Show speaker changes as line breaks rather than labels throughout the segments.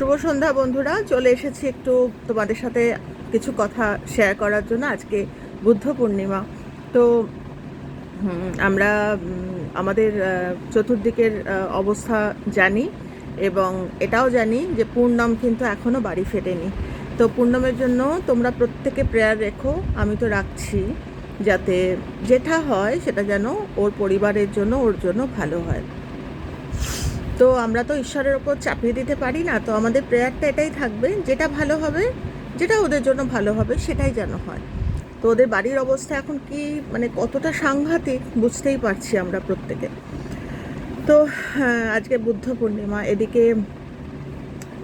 শুভ সন্ধ্যা, বন্ধুরা। চলে এসেছি একটু তোমাদের সাথে কিছু কথা শেয়ার করার জন্য আজকে বুদ্ধ পূর্ণিমা। তো আমরা আমাদের চতুর্দিকের অবস্থা জানি এবং এটাও জানি যে পূর্ণম কিন্তু এখনও বাড়ি ফেরেনি। তো পূর্ণমের জন্য তোমরা প্রত্যেকে প্রেয়ার রেখো। আমি তো রাখছি যাতে যেটা হয় সেটা যেন ওর পরিবারের জন্য, ওর জন্য ভালো হয়। তো আমরা তো ঈশ্বরের ওপর চাপিয়ে দিতে পারি না, তো আমাদের প্রেয়ারটা এটাই থাকবে, যেটা ভালো হবে, যেটা ওদের জন্য ভালো হবে, সেটাই যেন হয়। তো ওদের বাড়ির অবস্থা এখন কি মানে কতটা সাংঘাতিক, বুঝতেই পারছি আমরা প্রত্যেকে। তো আজকে বুদ্ধ পূর্ণিমা, এদিকে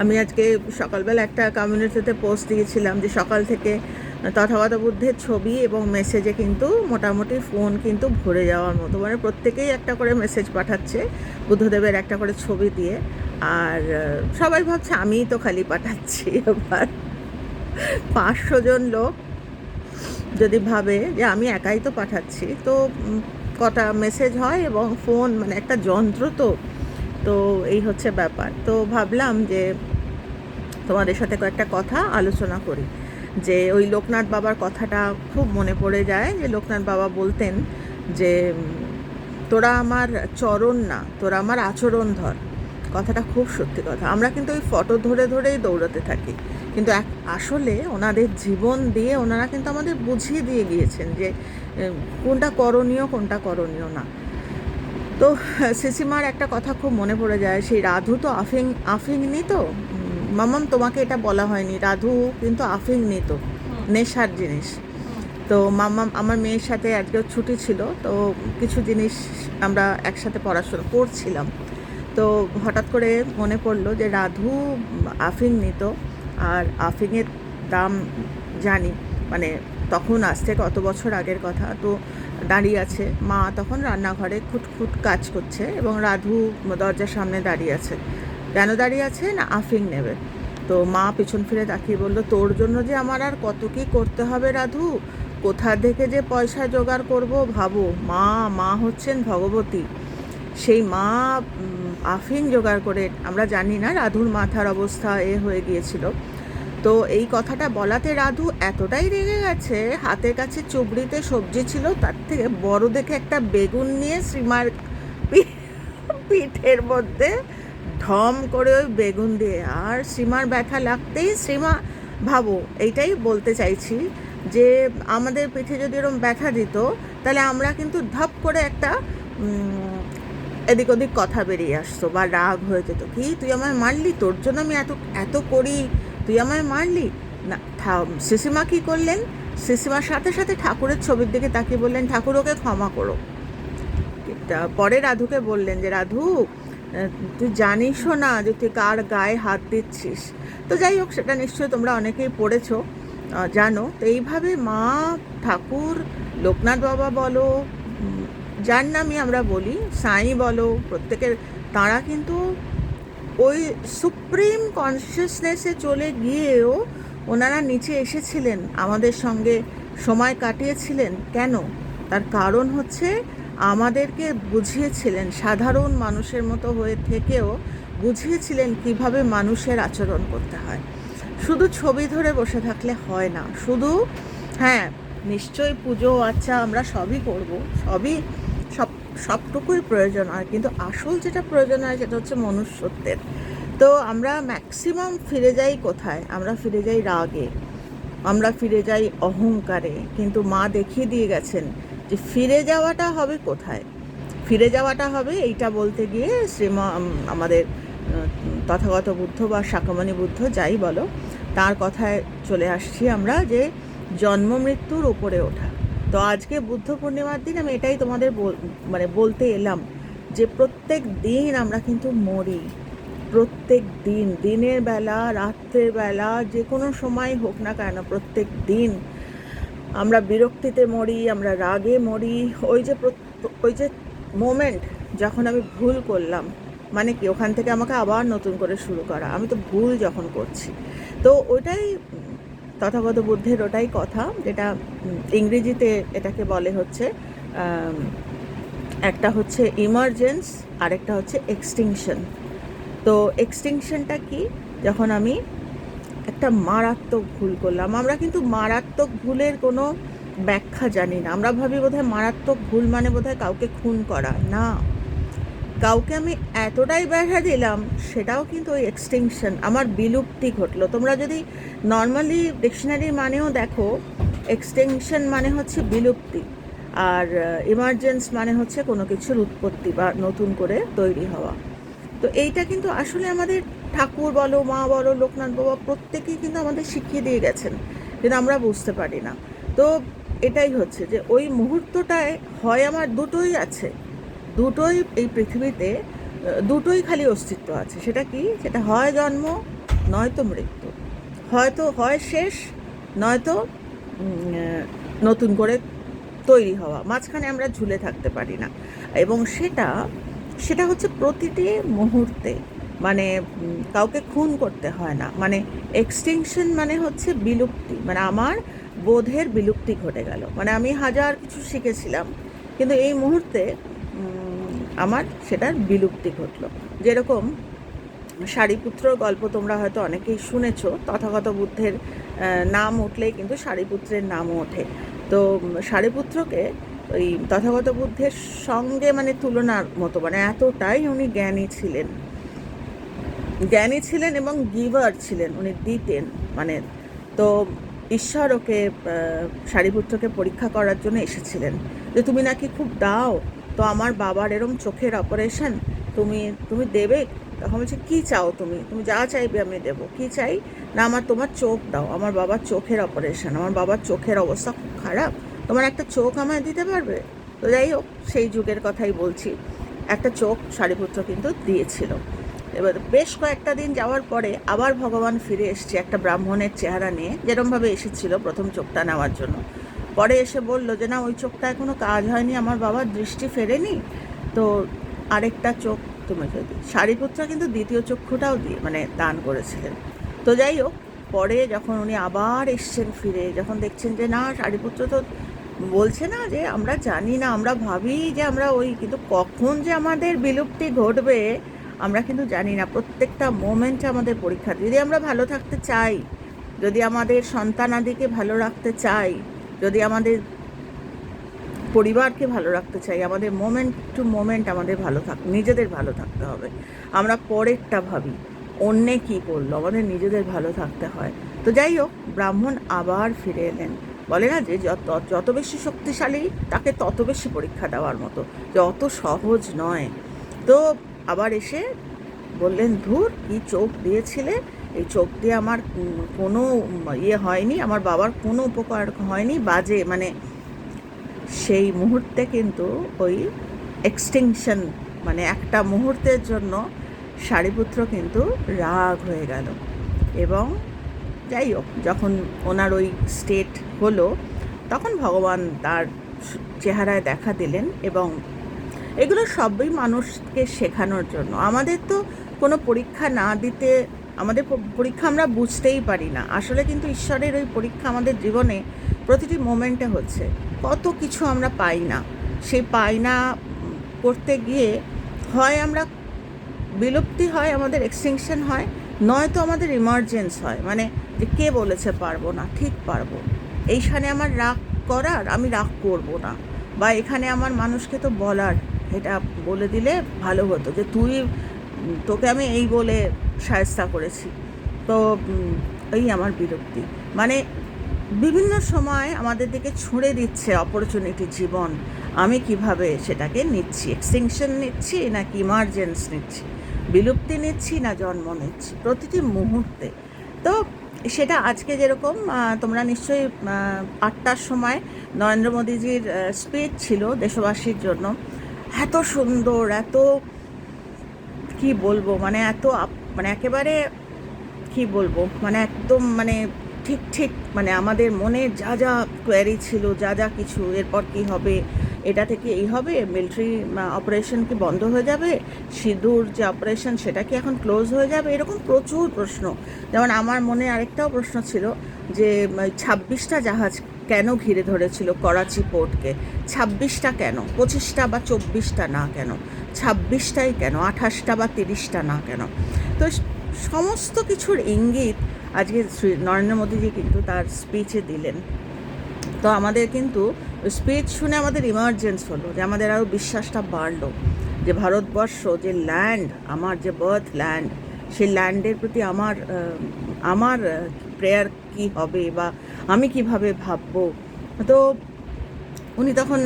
আমি আজকে সকালবেলা একটা কমিউনিটিতে পোস্ট দিয়েছিলাম যে সকাল থেকে তথাগত বুদ্ধের ছবি এবং মেসেজে কিন্তু মোটামুটি ফোন কিন্তু ভরে যাওয়ার মতো। মানে প্রত্যেকেই একটা করে মেসেজ পাঠাচ্ছে, বুদ্ধদেবের একটা করে ছবি দিয়ে। আর সবাই ভাবছে, আমিই তো খালি পাঠাচ্ছি এবার। পাঁচশো জন লোক যদি ভাবে যে, আমি একাই তো পাঠাচ্ছি। তো কটা মেসেজ হয় এবং ফোন মানে একটা যন্ত্র তো। তো, এই হচ্ছে ব্যাপার। তো ভাবলাম যে তোমাদের সাথে কয়েকটা কথা আলোচনা করি। যে ওই লোকনাথ বাবার কথাটা খুব মনে পড়ে যায় যে লোকনাথ বাবা বলতেন যে, তোরা আমার চরণ না, তোরা আমার আচরণ ধর। কথাটা খুব সত্যি কথা। আমরা কিন্তু ওই ফটো ধরে ধরেই দৌড়াতে থাকি। কিন্তু এক, আসলে ওনাদের জীবন দিয়ে ওনারা কিন্তু আমাদের বুঝিয়ে দিয়ে গিয়েছেন যে কোনটা করণীয় কোনটা করণীয় না। তো, সিসিমার একটা কথা খুব মনে পড়ে যায়, সেই রাধু তো আফিং আফিং নিত মামাম তোমাকে এটা বলা হয়নি। রাধু কিন্তু আফিং নিত নেশার জিনিস। তো মাম্মা আমার মেয়ের সাথে আজকেও ছুটি ছিল তো কিছু জিনিস আমরা একসাথে পড়াশোনা করছিলাম। তো হঠাৎ করে মনে পড়ল যে রাধু আফিং নিত আর আফিংয়ের দাম জানি মানে তখন আজ থেকে কত বছর আগের কথা তো দাঁড়িয়ে আছে। মা তখন রান্নাঘরে খুটখুট কাজ করছে এবং রাধু দরজার সামনে দাঁড়িয়ে আছে। কেন দাঁড়িয়ে আছে না আফিং নেবে। তো মা পিছন ফিরে তাকিয়ে বলল, তোর জন্য যে আমার আর কত কি করতে হবে রাধু? কোথা থেকে যে পয়সা জোগাড় করব ভাবো। মা মা হচ্ছেন ভগবতী। সেই মা আফিং জোগাড় করে, আমরা জানি না রাধুর মাথার অবস্থা এ হয়ে গিয়েছিল। তো এই কথাটা বলাতে রাধু এতটাই রেগে গেছে, হাতের কাছে চুবড়িতে সবজি ছিল, তার থেকে বড় দেখে একটা বেগুন নিয়ে শ্রীমার পিঠের মধ্যে ঢম করে ওই বেগুন দিয়ে। আর শ্রীমার ব্যথা লাগতেই শ্রীমা ভাবো, এইটাই বলতে চাইছি যে, আমাদের পিঠে যদি এরকম ব্যথা দিত, তাহলে আমরা কিন্তু ধপ করে একটা এদিক ওদিক কথা বেরিয়ে আসতো বা রাগ হয়ে যেত। কি, তুই আমায় মারলি? তোর জন্য আমি এত এত করি। তুই আমায় মারলি? না সিসিমা কি করলেন? সিসিমার সাথে সাথে ঠাকুরের ছবির দিকে তাকিয়ে বললেন, ঠাকুর, ওকে ক্ষমা করো। পরে রাধুকে বললেন যে, রাধু তুই জানিসও না যে তুই কার গায়ে হাত দিচ্ছিস? তো যাই হোক, সেটা নিশ্চয়ই তোমরা অনেকেই পড়েছ জানো। তো এইভাবে মা, ঠাকুর, লোকনাথ বাবা বলো যার নামই আমরা বলি, সাই বলো, প্রত্যেকের, তারা কিন্তু ওই সুপ্রিম কনসিয়াসনেসে চলে গিয়েও ওনারা নিচে এসেছিলেন, আমাদের সঙ্গে সময় কাটিয়েছিলেন। কেন? তার কারণ হচ্ছে আমাদেরকে বুঝিয়েছিলেন, সাধারণ মানুষের মতো হয়ে থেকেও বুঝিয়েছিলেন কীভাবে মানুষের আচরণ করতে হয়। শুধু ছবি ধরে বসে থাকলে হয় না, শুধু হ্যাঁ নিশ্চয়ই পুজো আচ্ছা আমরা সবই করব, সবই, সব, সবটুকুই প্রয়োজন হয়, কিন্তু আসল যেটা প্রয়োজন হয় সেটা হচ্ছে মনুষ্যত্বের। তো আমরা ম্যাক্সিমাম ফিরে যাই কোথায়? আমরা ফিরে যাই রাগে, আমরা ফিরে যাই অহংকারে, কিন্তু মা দেখিয়ে দিয়ে গেছেন যে ফিরে যাওয়াটা হবে কোথায়? ফিরে যাওয়াটা হবে এইটা বলতে গিয়ে শ্রীমা আমাদের তথাগত বুদ্ধ বা শাকমণি বুদ্ধ যাই বলো, তার কথায় চলে আসছি আমরা যে জন্ম মৃত্যুর উপরে ওঠা। তো আজকে বুদ্ধ পূর্ণিমার দিন আমি এটাই তোমাদের মানে বলতে এলাম যে প্রত্যেক দিন আমরা কিন্তু মরি। প্রত্যেক দিন, দিনের বেলা, রাত্রের বেলা, যে কোনো সময় হোক না কেন প্রত্যেক দিন আমরা বিরক্তিতে মরি আমরা রাগে মরি। ওই যে ওই যে মোমেন্ট যখন আমি ভুল করলাম মানে কি ওখান থেকে আমাকে আবার নতুন করে শুরু করা। আমি তো ভুল যখন করছি। তো উম, তথাগত বুদ্ধের ওটাই কথা যেটা ইংরেজিতে এটাকে বলে হচ্ছে একটা হচ্ছে ইমার্জেন্স আর একটা হচ্ছে এক্সটিংশন তো এক্সটিংশনটা কি? যখন আমি একটা মারাত্মক ভুল করলাম। আমরা কিন্তু মারাত্মক ভুলের কোনো ব্যাখ্যা জানি না। আমরা ভাবি বোধহয় মারাত্মক ভুল মানে বোধহয় কাউকে খুন করা। না। কাউকে আমি এতটাই ব্যাধা দিলাম, সেটাও কিন্তু ওই এক্সটিংশন আমার বিলুপ্তি ঘটলো। তোমরা যদি নর্মালি ডিকশনারি মানেও দেখো এক্সটেনশন মানে হচ্ছে বিলুপ্তি, আর ইমার্জেন্স মানে হচ্ছে কোনো কিছুর উৎপত্তি বা নতুন করে তৈরি হওয়া। তো এইটা কিন্তু আসলে আমাদের ঠাকুর বলো, মা বলো, লোকনাথ বাবা প্রত্যেকেই কিন্তু আমাদের শিখিয়ে দিয়ে গেছেন। কিন্তু আমরা বুঝতে পারি না। তো এটাই হচ্ছে যে ওই মুহূর্তটায় হয় আমার দুটোই আছে। দুটোই এই পৃথিবীতে, দুটোই খালি অস্তিত্ব আছে। সেটা কি? সেটা হয় জন্ম, নয়তো মৃত্যু। হয়তো হয় শেষ, নয়তো নতুন করে তৈরি হওয়া। মাঝখানে আমরা ঝুলে থাকতে পারি না। এবং সেটা সেটা হচ্ছে প্রতিটি মুহূর্তে মানে কাউকে খুন করতে হয় না। মানে এক্সটিংশন মানে হচ্ছে বিলুপ্তি। মানে আমার বোধের বিলুপ্তি ঘটে গেল। মানে আমি হাজার কিছু শিখেছিলাম, কিন্তু এই মুহূর্তে আমার সেটার বিলুপ্তি ঘটলো। যেরকম শাড়িপুত্রর গল্প তোমরা হয়তো অনেকেই শুনেছো, তথাগত বুদ্ধের নাম উঠলেই কিন্তু শাড়িপুত্রের নামও ওঠে। তো শাড়িপুত্রকে ওই তথাগত বুদ্ধের সঙ্গে মানে তুলনার মতো মানে এতটাই উনি জ্ঞানী ছিলেন। জ্ঞানী ছিলেন এবং গিভার ছিলেন উনি দিতেন। মানে তো ঈশ্বর ওকে আহ, শাড়িপুত্রকে পরীক্ষা করার জন্য এসেছিলেন। যে তুমি নাকি খুব দাও তো আমার বাবার এরম চোখের অপারেশন তুমি তুমি দেবে? তখন বলছে কী চাও তুমি? তুমি যা চাইবে আমি দেবো। কী চাই? না আমার তোমার চোখ দাও। আমার বাবার চোখের অপারেশন আমার বাবার চোখের অবস্থা খুব খারাপ। তোমার একটা চোখ আমায় দিতে পারবে? তো যাই হোক, সেই যুগের কথাই বলছি। একটা চোখ শাড়িপুত্র কিন্তু দিয়েছিল। এবার বেশ কয়েকটা দিন যাওয়ার পরে আবার ভগবান ফিরে এসছে একটা ব্রাহ্মণের চেহারা নিয়ে, যেরমভাবে এসেছিল প্রথম চোখটা নেওয়ার জন্য। পরে এসে বলল যে, না, ওই চোখটা কোনো কাজ হয়নি, আমার বাবার দৃষ্টি ফেরেনি। তো আরেকটা চোখ তুমি যদি শাড়িপুত্র কিন্তু দ্বিতীয় চক্ষুটাও দিয়ে মানে দান করেছিলেন। তো যাই হোক, পরে যখন উনি আবার এসছেন ফিরে, যখন দেখছেন যে, না শাড়িপুত্র তো বলছে না যে আমরা জানি না, আমরা ভাবি যে আমরা ওই, কিন্তু কখন যে আমাদের বিলুপ্তি ঘটবে, আমরা কিন্তু জানি না। প্রত্যেকটা মোমেন্ট আমাদের পরীক্ষা। যদি আমরা ভালো থাকতে চাই, যদি আমাদের সন্তানাদিকে ভালো রাখতে চাই, যদি আমাদের পরিবারকে ভালো রাখতে চাই, আমাদের মোমেন্ট টু মোমেন্ট আমাদের ভালো থাক, নিজেদের ভালো থাকতে হবে। আমরা পরেরটা ভাবি, অন্যে কী করল? আমাদের নিজেদের ভালো থাকতে হয়। তো যাই হোক, ব্রাহ্মণ আবার ফিরে এলেন। বলে না যে যত যত বেশি শক্তিশালী, তাকে তত বেশি পরীক্ষা দেওয়ার মতো। যে অত সহজ নয়। তো আবার এসে বললেন, ধুর, কি চোখ দিয়েছিলে? এই চোখ দিয়ে আমার কোনো ইয়ে হয়নি, আমার বাবার কোনো উপকার হয়নি, বাজে মানে সেই মুহূর্তে কিন্তু ওই এক্সটিংশন মানে একটা মুহূর্তের জন্য শাড়িপুত্র কিন্তু রাগ হয়ে গেল। এবং যাই হোক, যখন ওনার ওই স্টেট হলো, তখন ভগবান তার চেহারায় দেখা দিলেন এবং এগুলো সবই মানুষকে শেখানোর জন্য। আমাদের তো কোনো পরীক্ষা না দিতে, আমাদের পরীক্ষা আমরা বুঝতেই পারি না। আসলে কিন্তু ঈশ্বরের ওই পরীক্ষা আমাদের জীবনে প্রতিটি মোমেন্টে হচ্ছে। কত কিছু আমরা পাই না। সেই পাই না করতে গিয়ে হয় আমরা বিলুপ্তি হয়, আমাদের এক্সটিংশন হয়, নয়তো আমাদের ইমার্জেন্স হয়। মানে যে কে বলেছে পারব না, ঠিক পারব। এইখানে আমার রাগ করার আমি রাগ করব না। বা এখানে আমার মানুষকে তো বলার, এটা বলে দিলে ভালো হতো যে তুই, তোকে আমি এই বলে সায়স্তা করেছি। তো এই আমার বিরক্তি। মানে বিভিন্ন সময় আমাদের দিকে ছুঁড়ে দিচ্ছে অপরচুনিটি জীবন। আমি কীভাবে সেটাকে নিচ্ছি? এক্সটিংশন নিচ্ছি নাকি ইমার্জেন্স নিচ্ছি? বিলুপ্তি নিচ্ছি না জন্ম নিচ্ছি? প্রতিটি মুহূর্তে। তো সেটা আজকে যেরকম তোমরা নিশ্চয়ই আটটার সময় নরেন্দ্র মোদীজির স্পিচ ছিল দেশবাসীর জন্য। এত সুন্দর, এত কি বলব মানে এত মানে একেবারে কি বলব মানে একদম মানে ঠিক ঠিক মানে আমাদের মনে যা যা কোয়ারি ছিল, যা যা কিছু, এরপর কি হবে এটা থেকে এই হবে মিলিটারি অপারেশন কি বন্ধ হয়ে যাবে? সিঁদুর যে অপারেশন সেটা কি এখন ক্লোজ হয়ে যাবে? এরকম প্রচুর প্রশ্ন। যেমন আমার মনে আরেকটাও প্রশ্ন ছিল যে ছাব্বিশটা জাহাজ কেন ঘিরে ধরেছিল করাচি পোর্টকে? ছাব্বিশটা কেন? পঁচিশটা বা চব্বিশটা না কেন? ছাব্বিশটাই কেন? আঠাশটা বা তিরিশটা না কেন? তো সমস্ত কিছুর ইঙ্গিত আজকে শ্রী নরেন্দ্র মোদীজি কিন্তু তার স্পিচে দিলেন। তো আমাদের কিন্তু স্পিচ শুনে আমাদের ইমার্জেন্স হলো, যে আমাদের আরও বিশ্বাসটা বাড়লো, যে ভারতবর্ষ যে ল্যান্ড আমার যে বার্থ ল্যান্ড সেই ল্যান্ডের প্রতি আমার আমার প্রেয়ার কি হবে বা আমি কীভাবে ভাববো? তো উনি তখন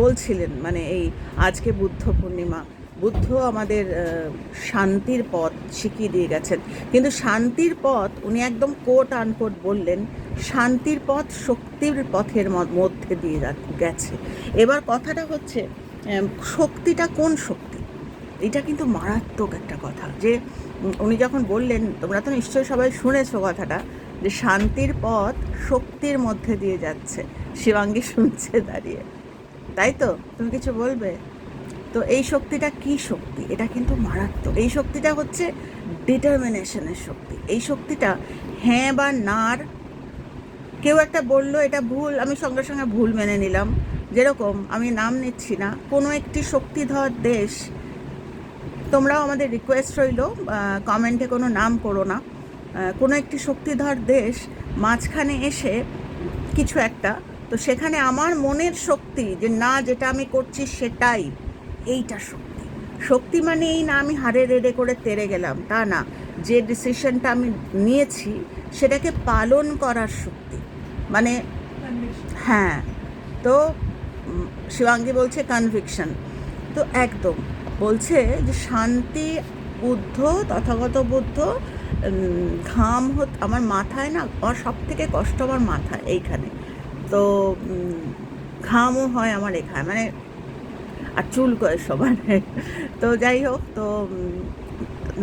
বলছিলেন মানে এই আজকে বুদ্ধ পূর্ণিমা বুদ্ধ আমাদের শান্তির পথ শিখিয়ে দিয়ে গেছেন। কিন্তু শান্তির পথ, উনি একদম কোট আনকোট বললেন, শান্তির পথ শক্তির পথের মধ্যে দিয়ে গেছে। এবার কথাটা হচ্ছে শক্তিটা কোন শক্তি? এটা কিন্তু মারাত্মক একটা কথা যে উনি যখন বললেন, তোমরা তো নিশ্চয়ই সবাই শুনেছো কথাটা, যে শান্তির পথ শক্তির মধ্যে দিয়ে যাচ্ছে। শিবাঙ্গী শুনছে দাঁড়িয়ে। তাই তো? তুমি কিছু বলবে? তো এই শক্তিটা কি শক্তি? এটা কিন্তু মারাত্মক। এই শক্তিটা হচ্ছে ডিটারমিনেশনের শক্তি। এই শক্তিটা হ্যাঁ বা নার, কেউ একটা বলল, এটা ভুল, আমি সঙ্গে সঙ্গে ভুল মেনে নিলাম। যেরকম আমি নাম নিচ্ছি না, কোনো একটি শক্তিধর দেশ, তোমরাও আমাদের রিকোয়েস্ট রইল কমেন্টে কোনো নাম করো না। কোনো একটি শক্তিধর দেশ মাঝখানে এসে কিছু একটা, তো সেখানে আমার মনের শক্তি যে না, যেটা আমি করছি সেটাই। এইটা শক্তি। শক্তি মানে এই না আমি হারে রেড়ে করে তেরে গেলাম তা না। যে ডিসিশনটা আমি নিয়েছি সেটাকে পালন করার শক্তি। মানে হ্যাঁ তো শিবাঙ্গী বলছে কনভিকশন তো একদম বলছে যে শান্তি বুদ্ধ তথাগত বুদ্ধ ঘাম হত আমার মাথায় না আমার সব থেকে কষ্ট আমার মাথায় এইখানে। তো ঘামও হয় আমার এখানে মানে আর চুল করে সবার। তো যাই হোক তো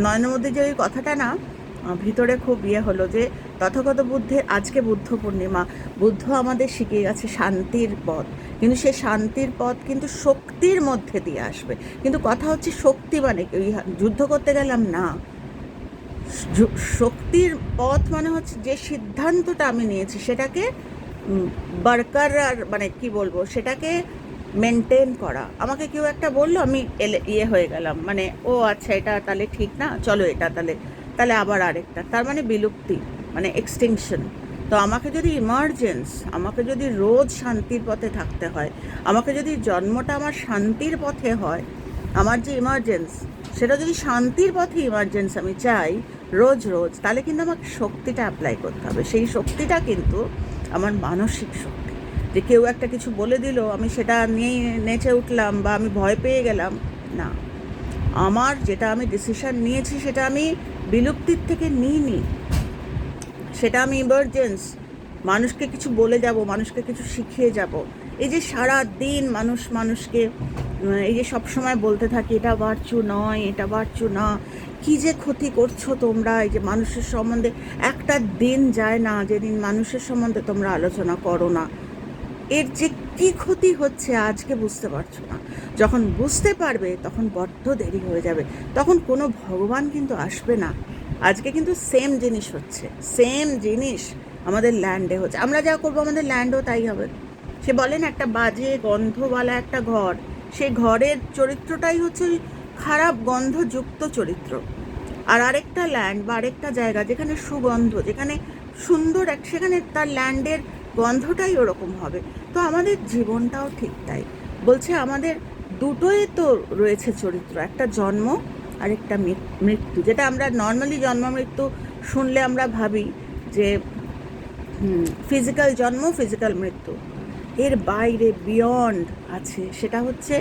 নয়নের মধ্যে যে ওই কথাটা না ভিতরে খুব ইয়ে হলো যে তথাগত বুদ্ধের আজকে বুদ্ধ পূর্ণিমা বুদ্ধ আমাদের শিখিয়ে গেছে শান্তির পথ। কিন্তু সে শান্তির পথ কিন্তু শক্তির মধ্যে দিয়ে আসবে। কিন্তু কথা হচ্ছে শক্তি মানে ওই যুদ্ধ করতে গেলাম না। শক্তির পথ মানে হচ্ছে যে সিদ্ধান্তটা আমি নিয়েছি সেটাকে উম, বরকরার মানে কি বলব? সেটাকে মেনটেন করা। আমাকে কেউ একটা বলল, আমি এলে ইয়ে হয়ে গেলাম। মানে ও আচ্ছা এটা তাহলে ঠিক না, চলো এটা তাহলে। তাহলে আবার আরেকটা। তার মানে বিলুপ্তি মানে এক্সটিংশন তো আমাকে যদি ইমার্জেন্স আমাকে যদি রোজ শান্তির পথে থাকতে হয়, আমাকে যদি জন্মটা আমার শান্তির পথে হয়, আমার যে ইমার্জেন্স সেটা যদি শান্তির পথে ইমার্জেন্স আমি চাই, রোজ রোজ, তাহলে কিন্তু আমাকে শক্তিটা অ্যাপ্লাই করতে হবে। সেই শক্তিটা কিন্তু আমার মানসিক শক্তি। যে কেউ একটা কিছু বলে দিল, আমি সেটা নিয়ে নেচে উঠলাম বা আমি ভয় পেয়ে গেলাম, না। আমার যেটা আমি ডিসিশান নিয়েছি সেটা আমি বিলুপ্তির থেকে নিইনি। সেটা আমি ইমার্জেন্স মানুষকে কিছু বলে যাব, মানুষকে কিছু শিখিয়ে যাব। এই যে সারা দিন মানুষ মানুষকে, এই যে সব সময় বলতে থাকি, এটা বাড়ছু নয়, এটা বাড়ছু না। কি যে ক্ষতি করছ তোমরা, এই যে মানুষের সম্বন্ধে। একটা দিন যায় না যেদিন মানুষের সম্বন্ধে তোমরা আলোচনা করো না। এর যে কী ক্ষতি হচ্ছে আজকে বুঝতে পারছ না। যখন বুঝতে পারবে, তখন বড্ড দেরি হয়ে যাবে। তখন কোনো ভগবান কিন্তু আসবে না। আজকে কিন্তু সেম জিনিস হচ্ছে। সেম জিনিস আমাদের ল্যান্ডে হচ্ছে। আমরা যা করব আমাদের ল্যান্ডও তাই হবে। সে বলেন একটা বাজে গন্ধওয়ালা একটা ঘর। সেই ঘরের চরিত্রটাই হচ্ছে ওই খারাপ গন্ধযুক্ত চরিত্র। আর আরেকটা ল্যান্ড বা আরেকটা জায়গা যেখানে সুগন্ধ, যেখানে সুন্দর এক সেখানে তার ল্যান্ডের গন্ধটাই ওরকম হবে। তো আমাদের জীবনটাও ঠিক তাই। বলছে আমাদের দুটোই তো রয়েছে চরিত্র, একটা জন্ম আর একটা মৃত্যু। যেটা আমরা নর্মালি জন্ম মৃত্যু শুনলে আমরা ভাবি যে ফিজিক্যাল জন্ম ফিজিক্যাল মৃত্যু। এর বাইরে বিয়ন্ড আছে। সেটা হচ্ছে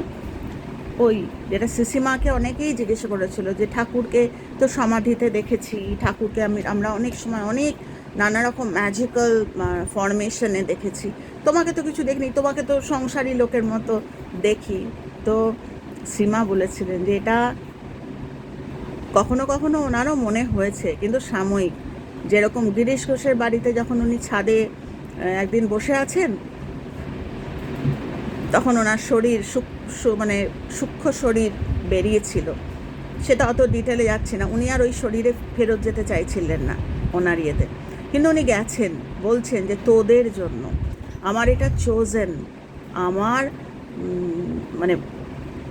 ওই যেটা সিসিমাকে অনেকেই জিজ্ঞেস করেছিল যে, ঠাকুরকে তো সমাধিতে দেখেছি, ঠাকুরকে আমি, আমরা অনেক সময় অনেক নানা রকম ম্যাজিক্যাল ফরমেশনে দেখেছি। তোমাকে তো কিছু দেখিনি, তোমাকে তো সংসারী লোকের মতো দেখি। তো সীমা বলেছিলেন যে এটা কখনো কখনো ওনারও মনে হয়েছে, কিন্তু সাময়িক। যেরকম গিরিশ ঘোষের বাড়িতে যখন উনি ছাদে একদিন বসে আছেন, তখন ওনার শরীর মানে সূক্ষ্ম শরীর বেরিয়েছিল। সেটা অত ডিটেলে যাচ্ছে না। উনি আর ওই শরীরে ফেরত যেতে চাইছিলেন না, ওনার ইয়েতে। কিন্তু উনি গেছেন, বলছেন যে তোদের জন্য। আমার এটা চোজেন আমার মানে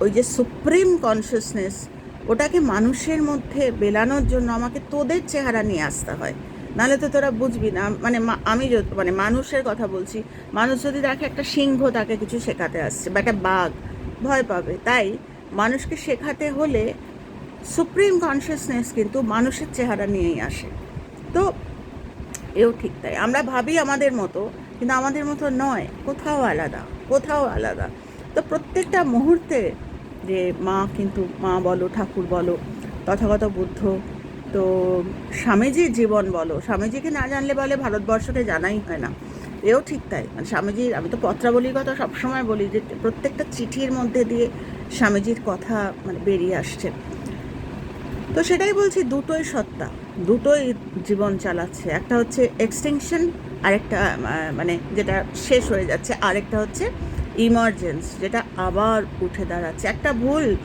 ওই যে সুপ্রিম কনসিয়াসনেস ওটাকে মানুষের মধ্যে বেলানোর জন্য আমাকে তোদের চেহারা নিয়ে আসতে হয়। নাহলে তো তোরা বুঝবি না মানে আমি মানে মানুষের কথা বলছি, মানুষ যদি দেখে একটা সিংহ তাকে কিছু শেখাতে আসছে বা একটা বাঘ, ভয় পাবে। তাই মানুষকে শেখাতে হলে সুপ্রিম কনসিয়াসনেস কিন্তু মানুষের চেহারা নিয়েই আসে। তো এও ঠিক তাই। আমরা ভাবি আমাদের মতো, কিন্তু আমাদের মতো নয়। কোথাও আলাদা কোথাও আলাদা। তো প্রত্যেকটা মুহূর্তে যে মা কিন্তু, মা বলো, ঠাকুর বলো, তথাগত বুদ্ধ, তো স্বামীজির জীবন বলো, স্বামীজিকে না জানলে বলে ভারতবর্ষকে জানাই হয় না। এও ঠিক তাই। মানে স্বামীজির, আমি তো পত্রাবলীর কথা সবসময় বলি যে প্রত্যেকটা চিঠির মধ্যে দিয়ে স্বামীজির কথা মানে বেরিয়ে আসছে। তো সেটাই বলছি, দুটোই সত্তা। দুটোই জীবন চালাচ্ছে। একটা হচ্ছে এক্সটেনশন আরেকটা মানে যেটা শেষ হয়ে যাচ্ছে, আরেকটা হচ্ছে ইমার্জেন্স যেটা আবার উঠে দাঁড়াচ্ছে। একটা ভুল,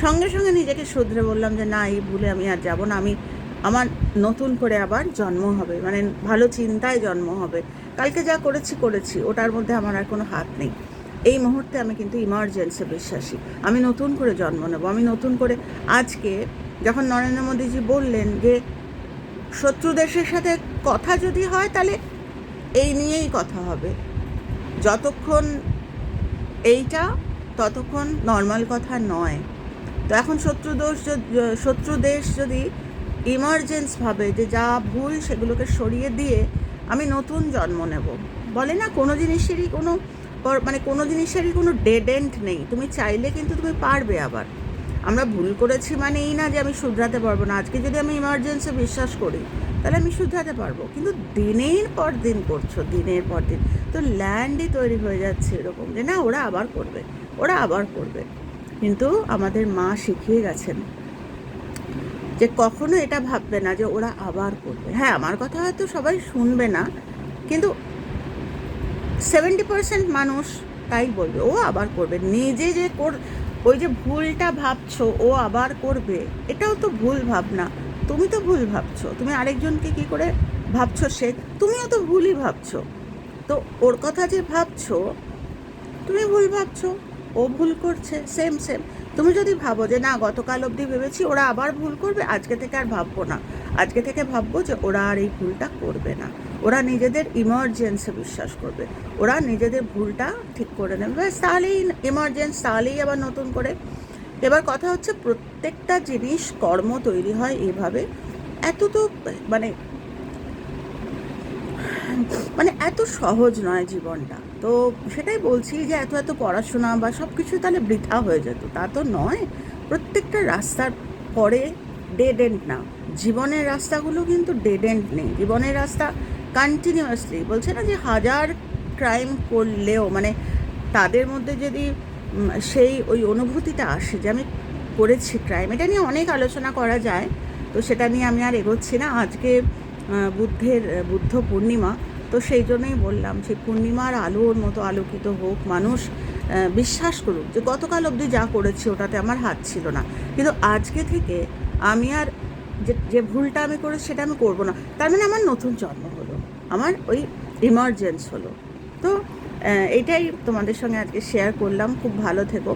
সঙ্গে সঙ্গে নিজেকে শুধরে বললাম যে, না, এই ভুলে আমি আর যাব না, আমি, আমার নতুন করে আবার জন্ম হবে। মানে ভালো চিন্তায় জন্ম হবে। কালকে যা করেছি করেছি, ওটার মধ্যে আমার আর কোনো হাত নেই। এই মুহূর্তে আমি কিন্তু ইমার্জেন্সে বিশ্বাসী। আমি নতুন করে জন্ম নেব। আমি নতুন করে আজকে, যখন নরেন্দ্র মোদীজি বললেন যে শত্রু দেশের সাথে কথা যদি হয়, তাহলে এই নিয়েই কথা হবে। যতক্ষণ এইটা, ততক্ষণ নর্মাল কথা নয়। তো এখন শত্রু দোষ শত্রু দেশ যদি ইমার্জেন্স ভাবে যে যা ভুল সেগুলোকে সরিয়ে দিয়ে আমি নতুন জন্ম নেব। বলে না, কোনো জিনিসেরই কোনো মানে কোনো জিনিসেরই কোনো ডেড এন্ড নেই। তুমি চাইলে কিন্তু তুমি পারবে আবার। আমরা ভুল করেছি মানে এই না যে আমি শুধরাতে পারব না। আজকে যদি আমি ইমার্জেন্সি বিশ্বাস করি, তাহলে আমি শুধরাতে পারব। কিন্তু দিনের পর দিন করছ, দিনের পর দিন। তো ল্যান্ডই তৈরি হয়ে যাচ্ছে এরকম যে, না, ওরা আবার করবে, ওরা আবার করবে। কিন্তু আমাদের মা শিখিয়ে গেছেন যে কখনো এটা ভাববে না যে ওরা আবার করবে। হ্যাঁ আমার কথা হয়তো সবাই শুনবে না, কিন্তু সেভেন্টি পার্সেন্ট মানুষ তাই বলবে, ও আবার করবে। নিজে যে কর ওই যে ভুলটা ভাবছ, ও আবার করবে, এটাও তো ভুল ভাবনা। তুমি তো ভুল ভাবছ, তুমি আরেকজনকে কি করে ভাবছ সে? তুমিও তো ভুলই ভাবছ। তো ওর কথা যে ভাবছ, তুমি ভুল ভাবছ, ও ভুল করছে সেম সেম তুমি যদি ভাবো যে না, গতকাল অবধি ভেবেছি ওরা আবার ভুল করবে, আজকে থেকে আর ভাববো না। আজকে থেকে ভাববো যে ওরা আর এই ভুলটা করবে না। ওরা নিজেদের ইমার্জেন্সে বিশ্বাস করবে। ওরা নিজেদের ভুলটা ঠিক করে নেবে। তাহলেই ইমার্জেন্স তাহলেই আবার নতুন করে। এবার কথা হচ্ছে প্রত্যেকটা জিনিস কর্ম তৈরি হয় এভাবে। এত তো মানে মানে এত সহজ নয় জীবনটা। তো সেটাই বলছি যে এত এত পড়াশোনা বা সব কিছু তাহলে বৃথা হয়ে যেত। তা তো নয়। প্রত্যেকটা রাস্তার পরে ডেড এন্ড না। জীবনের রাস্তাগুলো কিন্তু ডেড এন্ড নেই। জীবনের রাস্তা কন্টিনিউয়াসলি বলছে না যে হাজার ক্রাইম করলেও মানে তাদের মধ্যে যদি সেই ওই অনুভূতিটা আসে যে আমি করেছি ক্রাইম এটা নিয়ে অনেক আলোচনা করা যায়, তো সেটা নিয়ে আমি আর এগোচ্ছি না। আজকে বুদ্ধের, বুদ্ধ পূর্ণিমা, তো সেই জন্যই বললাম সেই পূর্ণিমার আলোর মতো আলোকিত হোক, মানুষ বিশ্বাস করুক যে গতকাল অবধি যা করেছি ওটাতে আমার হাত ছিল না। কিন্তু আজকে থেকে আমি আর যে যে ভুলটা আমি করেছি সেটা আমি করব না। তার মানে আমার নতুন জন্ম আমার ওই ইমার্জেন্স হলো। তো এটাই তোমাদের সঙ্গে আজকে শেয়ার করলাম, খুব ভালো থেকো।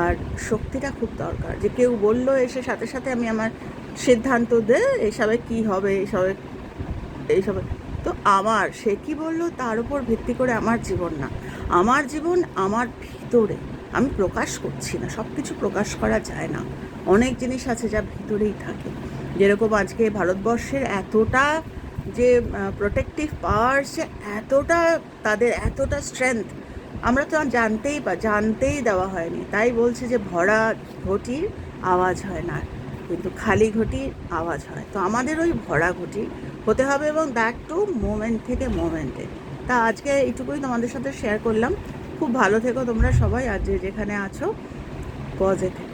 আর শক্তিটা খুব দরকার, যে কেউ বলল এসে সাথে সাথে আমি আমার সিদ্ধান্ত দে এসবে কি হবে এসবে এইসবে। তো আমার, সে কি বলল? তার উপর ভিত্তি করে আমার জীবন না। আমার জীবন আমার ভিতরে। আমি প্রকাশ করছি না সব কিছু প্রকাশ করা যায় না। অনেক জিনিস আছে যা ভিতরেই থাকে। যেরকম আজকে ভারতবর্ষের এতটা যে প্রোটেক্টিভ সে এতটা তাদের এতটা স্ট্রেংথ আমরা তো জানতেই পা, জানতেই দেওয়া হয়নি। তাই বলছে যে ভরা ঘটির আওয়াজ হয় না, কিন্তু খালি ঘটির আওয়াজ হয়। তো আমাদের ওই ভরা ঘটি হতে হবে এবং দ্যাট টু মোমেন্ট থেকে মোমেন্টে তা আজকে এইটুকুই তোমাদের সাথে শেয়ার করলাম। খুব ভালো থেকো তোমরা সবাই যে যেখানে আছো পজে থেকো